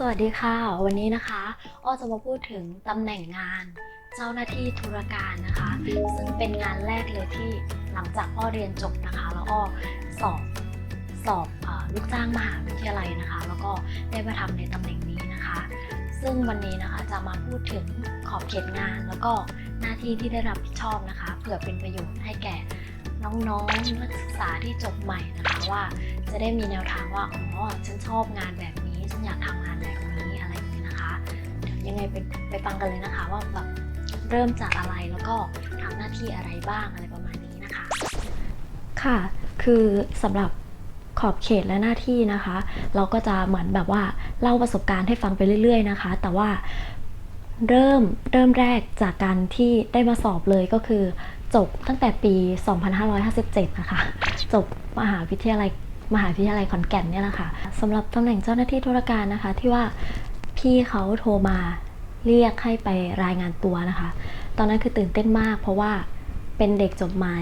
สวัสดีค่ะ วันนี้นะคะอ้อจะมาพูดถึงตำแหน่งงานเจ้าหน้าที่ธุรการนะคะ ซึ่งเป็นงานแรกเลยที่หลังจากอ้อเรียนจบนะคะ แล้วอ้อสอบสอบอลูกจ้างมหาวิทยาลัยนะคะ แล้วก็ได้มาทำในตำแหน่งนี้นะคะ ซึ่งวันนี้นะคะจะมาพูดถึงขอบเขตงานแล้วก็หน้าที่ที่ได้รับผิดชอบนะคะเผื่อเป็นประโยชน์ให้แก่น้องๆนักศึกษาที่จบใหม่นะคะว่าจะได้มีแนวทางว่าอ๋อฉันชอบงานแบบนี้ ฉันอยากทำงานแบบนี้อะไรอย่างนี้ยนะคะเดี๋ยวยังไงไปไปฟังกันเลยนะคะ ว่าแบบเริ่มจากอะไรแล้วก็ทำหน้าที่อะไรบ้างอะไรประมาณนี้นะคะ ค่ะ คือสำหรับขอบเขตและหน้าที่นะคะ เราก็จะเหมือนแบบว่าเล่าประสบการณ์ให้ฟังไปเรื่อย ๆ นะคะ แต่ว่าเริ่มเริ่มแรกจากการที่ได้มาสอบเลยก็คือ จบตั้งแต่ปี 2557 นะคะ จบมหาวิทยาลัย มหาวิทยาลัยขอนแก่นเนี่ยแหละค่ะสำหรับตำแหน่งเจ้าหน้าที่ธุรการนะคะ ที่ว่าพี่เขาโทรมาเรียกให้ไปรายงานตัวนะคะ ตอนนั้นคือตื่นเต้นมาก เพราะว่าเป็นเด็กจบใหม่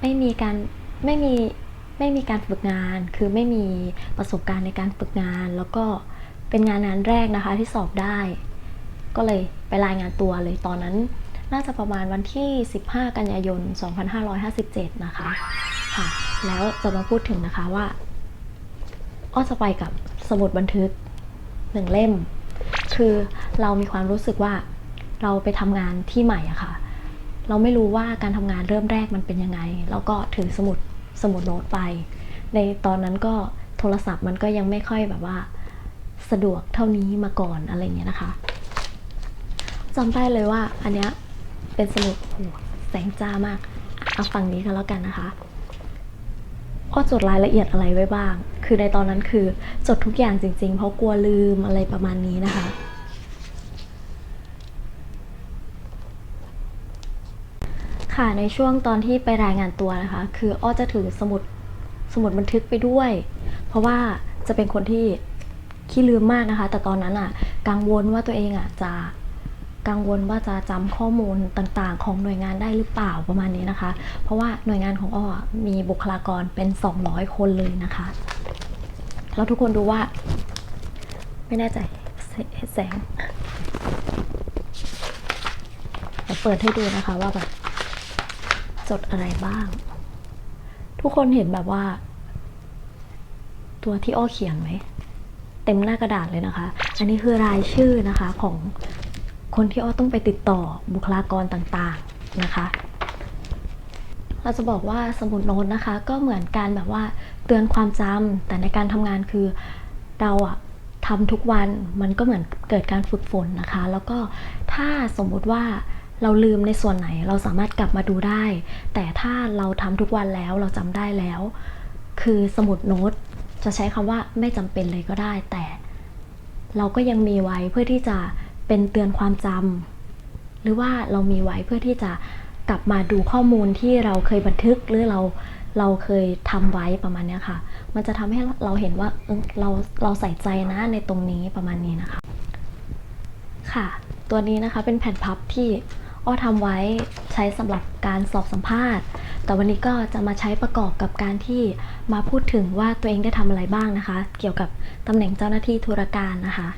ไม่มีการไม่มีไม่มีการฝึกงาน คือไม่มีประสบการณ์ในการฝึกงาน แล้วก็เป็นงานงานแรกนะคะที่สอบได้ ก็เลยไปรายงานตัวเลยตอนนั้นน่าจะประมาณวันที่ 15 กันยายน 2557 นะคะค่ะ แล้วจะมาพูดถึงนะคะว่า อ้อจะไปกับสมุดบันทึกหนึ่งเล่ม คือเรามีความรู้สึกว่าเราไปทำงานที่ใหม่อะค่ะ เราไม่รู้ว่าการทำงานเริ่มแรกมันเป็นยังไง แล้วก็ถือสมุดสมุดโน้ตไป ในตอนนั้นก็โทรศัพท์มันก็ยังไม่ค่อยแบบว่า สะดวกเท่านี้มาก่อนอะไรเงี้ยนะคะจำได้เลยว่าอันเนี้ยเป็นสมุดแสงจ้ามาก เอาฟังนี้กันแล้วกันนะคะ อ้อจดรายละเอียดอะไรไว้บ้าง คือในตอนนั้นคือจดทุกอย่างจริง ๆ เพราะกลัวลืมอะไรประมาณนี้นะคะ ค่ะในช่วงตอนที่ไปรายงานตัวนะคะ คืออ้อจะถือสมุดสมุดบันทึกไปด้วย เพราะว่าจะเป็นคนที่ขี้ลืมมากนะคะ แต่ตอนนั้นอะ กังวลว่าตัวเองอะจะ กังวลว่าจะจำข้อมูลต่างๆ ของหน่วยงานได้หรือเปล่าประมาณนี้นะคะ เพราะว่าหน่วยงานของอ้อมีบุคลากรเป็น 200 คนเลยนะคะ แล้วทุกคนดูว่า ไม่แน่ใจแสงเปิดให้ดูนะคะว่าแบบจดอะไรบ้าง ทุกคนเห็นแบบว่า ตัวที่อ้อเขียนไหมเต็มหน้ากระดาษเลยนะคะ อันนี้คือรายชื่อนะคะของ คนที่อ้อต้องไปติดต่อบุคลากรต่างๆนะคะ เราจะบอกว่าสมุดโน้ตนะคะ ก็เหมือนการแบบว่าเตือนความจำแต่ในการทำงานคือเราอะทำทุกวันมันก็เหมือนเกิดการฝึกฝนนะคะ แล้วก็ถ้าสมมุติว่าเราลืมในส่วนไหนเราสามารถกลับมาดูได้ แต่ถ้าเราทำทุกวันแล้วเราจำได้แล้ว คือสมุดโน้ตจะใช้คำว่าไม่จำเป็นเลยก็ได้ แต่เราก็ยังมีไว้เพื่อที่จะ เป็นเตือนความจำหรือว่าเรามีไว้เพื่อที่จะกลับมาดูข้อมูลที่เราเคยบันทึกหรือเราเราเคยทำไว้ประมาณนี้ค่ะ มันจะทำให้เราเห็นว่าเออเราเราใส่ใจนะในตรงนี้ประมาณนี้นะคะ ค่ะ ตัวนี้นะคะเป็นแผ่นพับที่อ้อทำไว้ใช้สำหรับการสอบสัมภาษณ์ แต่วันนี้ก็จะมาใช้ประกอบกับการที่มาพูดถึงว่าตัวเองได้ทำอะไรบ้างนะคะ เกี่ยวกับตำแหน่งเจ้าหน้าที่ธุรการนะคะ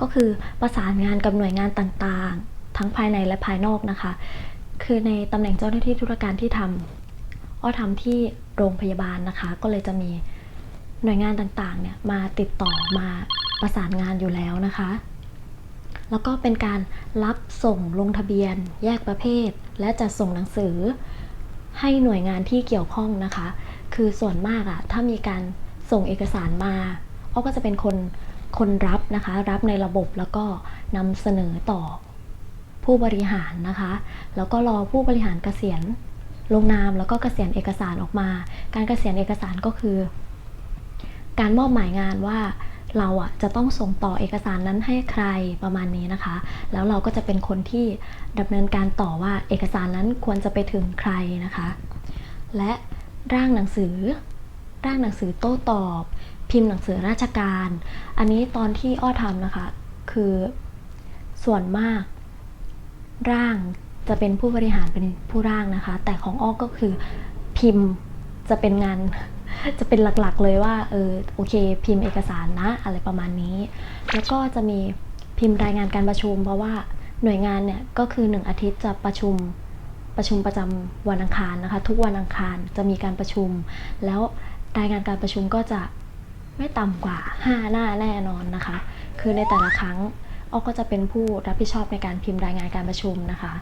ก็คือประสานงานกับหน่วยงานต่างๆ ทั้งภายในและภายนอกนะคะ คือในตำแหน่งเจ้าหน้าที่ธุรการที่ทำอ้อทำที่โรงพยาบาลนะคะ ก็เลยจะมีหน่วยงานต่างๆเนี่ยมาติดต่อมาประสานงานอยู่แล้วนะคะ แล้วก็เป็นการรับส่งลงทะเบียน แยกประเภท และจัดส่งหนังสือ ให้หน่วยงานที่เกี่ยวข้องนะคะ คือส่วนมากอะถ้ามีการส่งเอกสารมาอ้อก็จะเป็นคน คนรับนะคะ รับในระบบแล้วก็นำเสนอต่อผู้บริหารนะคะ แล้วก็รอผู้บริหารเกษียณลงนามแล้วก็เกษียณเอกสารออกมา การเกษียณเอกสารก็คือ การมอบหมายงานว่าเราอะจะต้องส่งต่อเอกสารนั้นให้ใครประมาณนี้นะคะ แล้วเราก็จะเป็นคนที่ดำเนินการต่อว่าเอกสารนั้นควรจะไปถึงใครนะคะ และร่างหนังสือ ร่างหนังสือโต้ตอบ พิมพ์หนังสือราชการ อันนี้ตอนที่อ้อทำนะคะ คือส่วนมาก ร่างจะเป็นผู้บริหารเป็นผู้ร่างนะคะ แต่ของอ้อก็คือพิมพ์จะเป็นงานจะเป็นหลักๆเลยว่าเออโอเค พิมพ์เอกสารนะ อะไรประมาณนี้ แล้วก็จะมีพิมพ์รายงานการประชุม เพราะว่าหน่วยงานเนี่ยก็คือ 1 อาทิตย์จะประชุมประชุมประจำวันอังคารนะคะ ทุกวันอังคารจะมีการประชุม แล้ว รายงานการประชุมก็จะไม่ต่ำกว่า 5 หน้าแน่นอนนะคะ คือในแต่ละครั้งออกก็จะเป็นผู้รับผิดชอบในการพิมพ์รายงานการประชุมนะคะ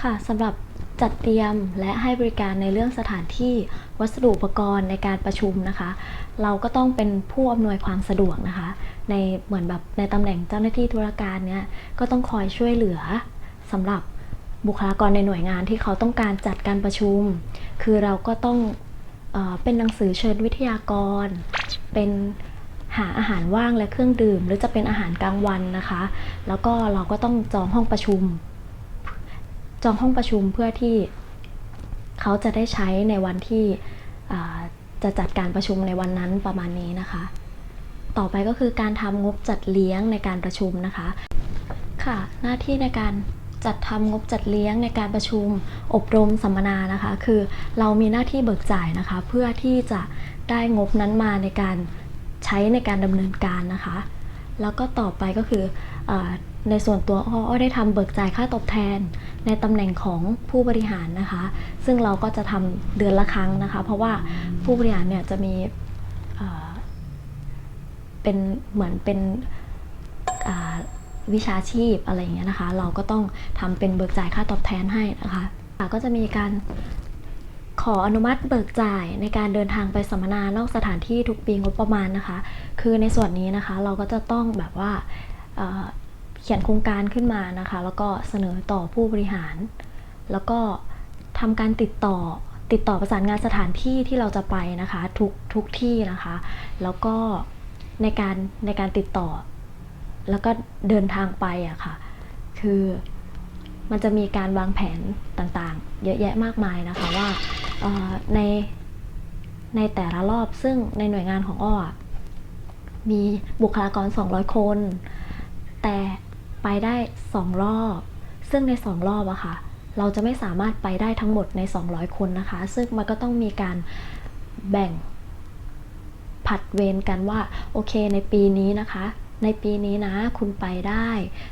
ค่ะสำหรับจัดเตรียมและให้บริการในเรื่องสถานที่วัสดุอุปกรณ์ในการประชุมนะคะ เราก็ต้องเป็นผู้อำนวยความสะดวกนะคะ ในเหมือนแบบในตำแหน่งเจ้าหน้าที่ธุรการเนี่ยก็ต้องคอยช่วยเหลือสำหรับ บุคลากรในหน่วยงานที่เขาต้องการจัดการประชุม คือเราก็ต้องเออเป็นหนังสือเชิญวิทยากร เป็นหาอาหารว่างและเครื่องดื่ม หรือจะเป็นอาหารกลางวันนะคะ แล้วก็เราก็ต้องจองห้องประชุม จองห้องประชุมเพื่อที่เขาจะได้ใช้ในวันที่จะจัดการประชุมในวันนั้นประมาณนี้นะคะ ต่อไปก็คือการทำงบจัดเลี้ยงในการประชุมนะคะ ค่ะ หน้าที่ในการ จัดทำงบจัดเลี้ยงในการประชุมอบรมสัมมนานะคะ คือเรามีหน้าที่เบิกจ่ายนะคะ เพื่อที่จะได้งบนั้นมาในการใช้ในการดำเนินการนะคะ แล้วก็ต่อไปก็คืออในส่วนตัวอ้อได้ทำเบิกจ่ายค่าตอบแทน ในตำแหน่งของผู้บริหารนะคะ ซึ่งเราก็จะทำเดือนละครั้งนะคะ เพราะว่าผู้บริหารเนี่ยจะมีเป็นเหมือนเป็น วิชาชีพอะไรอย่างเงี้ยนะคะ เราก็ต้องทำเป็นเบิกจ่ายค่าตอบแทนให้นะคะก็จะมีการขออนุมัติเบิกจ่ายในการเดินทางไปสัมมนานอกสถานที่ทุกปีงบประมาณนะคะ คือในส่วนนี้นะคะเราก็จะต้องแบบว่าเเขียนโครงการขึ้นมานะคะ แล้วก็เสนอต่อผู้บริหาร แล้วก็ทำการติดต่อติดต่อประสานงานสถานที่ที่เราจะไปนะคะ ทุกทุกที่นะคะ แล้วก็ในการในการติดต่อ แล้วก็เดินทางไปอะค่ะ คือมันจะมีการวางแผนต่างๆ เยอะแยะมากมายนะคะว่าในในแต่ละรอบซึ่งในหน่วยงานของอ้อมีบุคลากร 200 คน แต่ไปได้ 2 รอบ ซึ่งใน 2 รอบอะค่ะ เราจะไม่สามารถไปได้ทั้งหมดใน 200 คนนะคะ ซึ่งมันก็ต้องมีการแบ่งผัดเวรกันว่า โอเคในปีนี้นะคะ ในปีนี้นะคุณไปได้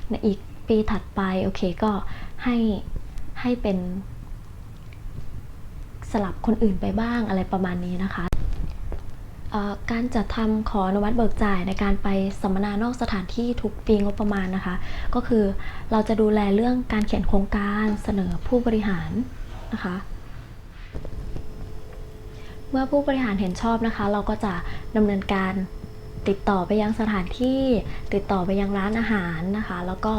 ในอีกปีถัดไปโอเคก็ให้ให้เป็นสลับคนอื่นไปบ้างอะไรประมาณนี้นะคะการจัดทำขออนุมัติเบิกจ่ายในการไปสัมมนานอกสถานที่ทุกปีงบประมาณนะคะ ก็คือเราจะดูแลเรื่องการเขียนโครงการเสนอผู้บริหารนะคะ เมื่อผู้บริหารเห็นชอบนะคะ เราก็จะดำเนินการ ติดต่อไปยังสถานที่ติดต่อไปยังร้านอาหารนะคะ แล้วก็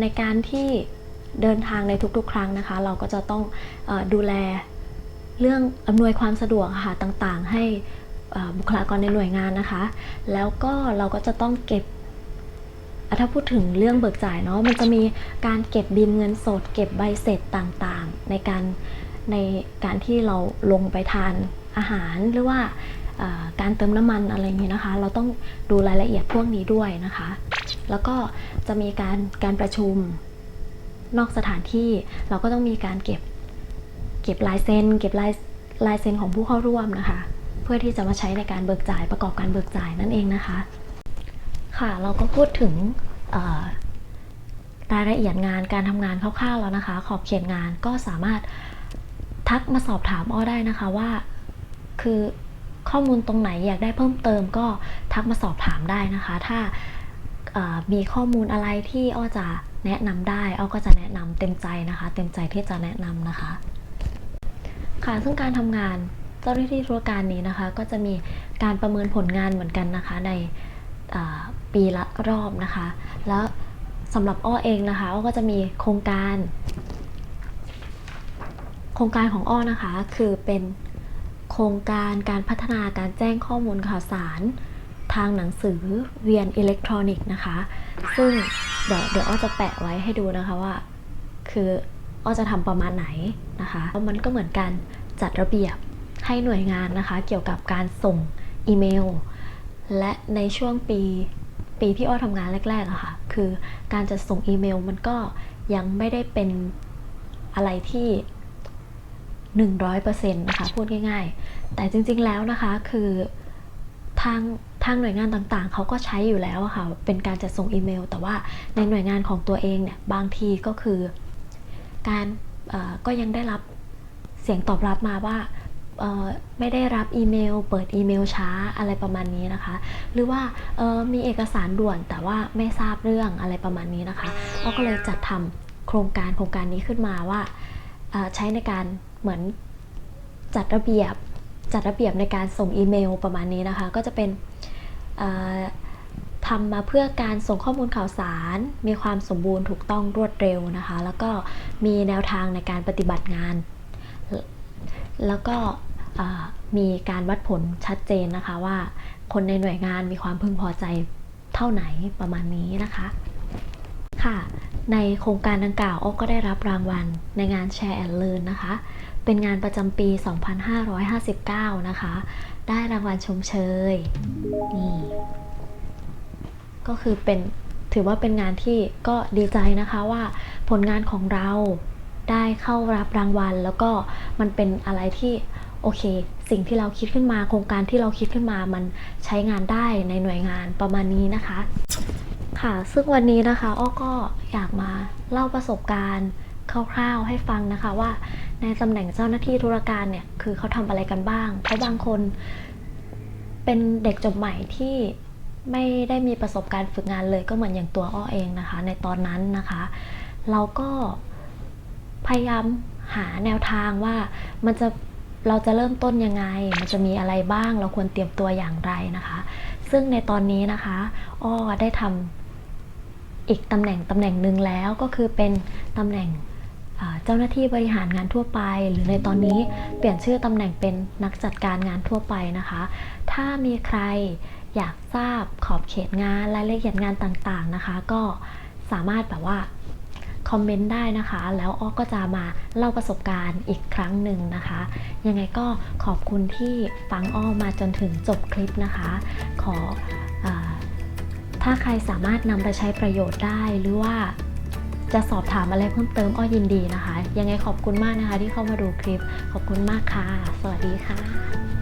ในการที่เดินทางในทุกๆ ครั้งนะคะ เราก็จะต้องอดูแลเรื่องอำนวยความสะดวกค่ะต่างๆ ให้บุคลากรในหน่วยงานนะคะ แล้วก็เราก็จะต้องเก็บถ้าพูดถึงเรื่องเบิกจ่ายเนาะมันจะมีการเก็บบินเงินสด เก็บใบเสร็จต่างๆ ในการในการที่เราลงไปทานอาหารหรือว่า การเติมน้ำมันอะไรอย่างนี้นะคะ เราต้องดูรายละเอียดพวกนี้ด้วยนะคะ แล้วก็จะมีการการประชุมนอกสถานที่เราก็ต้องมีการเก็บเก็บลายเซ็นเก็บลายลายเซ็นของผู้เข้าร่วมนะคะ เพื่อที่จะมาใช้ในการเบิกจ่ายประกอบการเบิกจ่ายนั่นเองนะคะ ค่ะเราก็พูดถึงรายละเอียดงานการทำงานคร่าวๆแล้วนะคะ ขอบเขตงานก็สามารถทักมาสอบถามอ้อได้นะคะว่า คือ ข้อมูลตรงไหนอยากได้เพิ่มเติมก็ทักมาสอบถามได้นะคะ ถ้ามีข้อมูลอะไรที่อ้อจะแนะนำได้อ้อก็จะแนะนำเต็มใจนะคะ เต็มใจที่จะแนะนำนะคะ ค่ะซึ่งการทำงานเจ้าหน้าที่ธุรการนี้นะคะ ก็จะมีการประเมินผลงานเหมือนกันนะคะ ในปีละรอบนะคะ แล้วสำหรับอ้อเองนะคะอ้อก็จะมีโครงการ โครงการของอ้อนะคะคือเป็น ครงการการพัฒนาการแจ้งข้อมูลข่าวสาร ทางหนังสือเวียนอิเล็กทรอนิกส์นะคะ ซึ่งเดี๋ยวเดี๋ยวอ้อจะแปะไว้ให้ดูนะคะว่า คืออ้อจะทำประมาณไหนนะคะแล้วมันก็เหมือนการจัดระเบียบให้หน่วยงานนะคะ เกี่ยวกับการส่งอีเมล และในช่วงปีปีที่อ้อทำงานแรกๆอะค่ะ คือการจะส่งอีเมลมันก็ยังไม่ได้เป็นอะไรที่ 100%นะคะพูดง่าย ๆ แต่จริงๆแล้วนะคะคือทางทางหน่วยงานต่างๆ เขาก็ใช้อยู่แล้วค่ะ เป็นการจัดส่งอีเมล แต่ว่าในหน่วยงานของตัวเองเนี่ย บางทีก็คือ การก็ยังได้รับเสียงตอบรับมาว่าไม่ได้รับอีเมล เปิดอีเมลช้าอะไรประมาณนี้นะคะ หรือว่ามีเอกสารด่วนแต่ว่าไม่ทราบเรื่องอะไรประมาณนี้นะคะเราก็เลยจัดทำโครงการโครงการนี้ขึ้นมาว่าใช้ในการ เหมือนจัดระเบียบจัดระเบียบในการส่งอีเมลประมาณนี้นะคะ ก็จะเป็นทำมาเพื่อการส่งข้อมูลข่าวสาร มีความสมบูรณ์ถูกต้องรวดเร็วนะคะ แล้วก็มีแนวทางในการปฏิบัติงาน แล้วก็มีการวัดผลชัดเจนนะคะว่าคนในหน่วยงานมีความพึงพอใจเท่าไหนประมาณนี้นะคะค่ะ ในโครงการดังกล่าวอ้อก็ได้รับรางวัลในงาน Share and Learn นะคะ เป็นงานประจำปี 2559 นะคะ ได้รางวัลชมเชย นี่ ก็คือเป็นถือว่าเป็นงานที่ก็ดีใจนะคะว่าผลงานของเราได้เข้ารับรางวัล แล้วก็มันเป็นอะไรที่โอเค สิ่งที่เราคิดขึ้นมาโครงการที่เราคิดขึ้นมามันใช้งานได้ในหน่วยงานประมาณนี้นะคะ ค่ะ ซึ่งวันนี้นะคะอ้อก็อยากมาเล่าประสบการณ์ คร่าวๆให้ฟังนะคะว่า ในตำแหน่งเจ้าหน้าที่ธุรการเนี่ยคือเขาทำอะไรกันบ้าง เพราะบางคนเป็นเด็กจบใหม่ที่ไม่ได้มีประสบการณ์ฝึกงานเลยก็เหมือนอย่างตัวอ้อเองนะคะ ในตอนนั้นนะคะ เราก็พยายามหาแนวทางว่ามันจะเราจะเริ่มต้นยังไง มันจะมีอะไรบ้าง เราควรเตรียมตัวอย่างไรนะคะ ซึ่งในตอนนี้นะคะอ้อได้ทำอีกตำแหน่งตำแหน่งหนึ่งแล้วก็คือเป็นตำแหน่ง เจ้าหน้าที่บริหารงานทั่วไป หรือในตอนนี้เปลี่ยนชื่อตำแหน่งเป็นนักจัดการงานทั่วไปนะคะ ถ้ามีใครอยากทราบขอบเขตงานรายละเอียดงานต่างๆนะคะ ก็สามารถแบบว่าคอมเมนต์ได้นะคะ แล้วอ้อก็จะมาเล่าประสบการณ์อีกครั้งหนึ่งนะคะ ยังไงก็ขอบคุณที่ฟังอ้อมาจนถึงจบคลิปนะคะ ขออถ้าใครสามารถนำไปใช้ประโยชน์ได้หรือว่า จะสอบถามอะไรเพิ่มเติมอ้อยินดีนะคะ ยังไงขอบคุณมากนะคะที่เข้ามาดูคลิป ขอบคุณมากค่ะ สวัสดีค่ะ